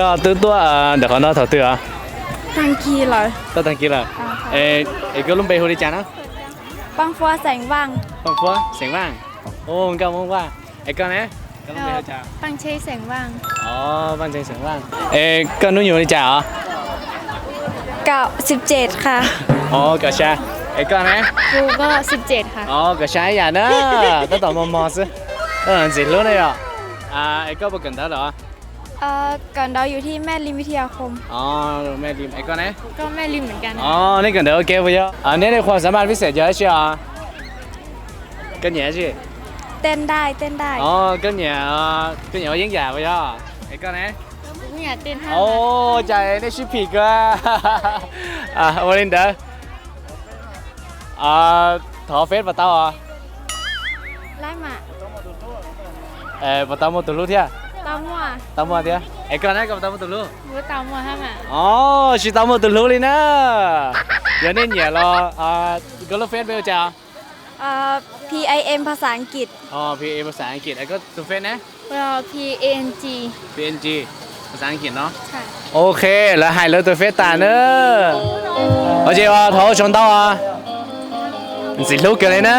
ก็ตัวตัวเดี๋ยวเขาเนาะถอดตัวอ่ะตังคีเลยตัวตังคีเลยเอเอก็ลุ้มไปหัวดีจานะปังฟัวแสงว่างปังฟัวแสงว่างโอ้ก็มองว่าเอก็นะก็ลุ่มไปหัวจปังเชยแสงว่างอ๋อปังเชยแสงว่างเอก็นุ่ยอยู่ดีจ้าอ๋อเก้าสิบเจ็ดค่ะ อ๋อเก้าช่เอก็นะกูก็สิบเจ็ดค่ะ อ๋อเก็าช่อย่าเนอะต้องต่อมอมอสิเออสิรู้เลยอ่ะอ่าเอก็บอกกันได้หรอเออก่อนเราอยู่ที่แม่ริมวิทยาคม อ๋อแม่ดิมไอ้ก้อนนะก็แม่ริมเหมือนกัน อ๋อนี่กันเดี๋ยวเคไปเยอะอ่านี่ในความสามารถพิเศษเยอะใช่ไหม跟你是เต้นได้เต้นได้ อ๋อกก็็นนีี跟ิ่งใหญ่ไปเยอะ้ก้อนนะไม่อยากเต้นห้าโอ้ใจนี่ชิ่ผิดก็อ่ะวันนี้เด้ออ่าทอเฟสมาเต้าอ่ะไล่มา เออมาเต้ามาตุลุเที่อ่ะตามัวตามัวเดียวเอกราเนะกับตามัวตุลูวตามัวฮะแม่อ๋ชื่อตามัวตุลูเลยนะเดี๋ยวนี้เนี่ยเรออ่าก็ลูกเฟนเบลจ้าอ่อ P I M ภาษาอังกฤษ อ๋อ P I M ภาษาอังกฤษไอ้ก็ตุลเฟซนะเอ่อ P A N G P A N G ภาษาอังกฤษเนาะ ใช่ โอเค แล้วให้เราตุลเฟนตาเนอะโอเคว่าทอชงดาวอ่ะสิลูกกันเลยนะ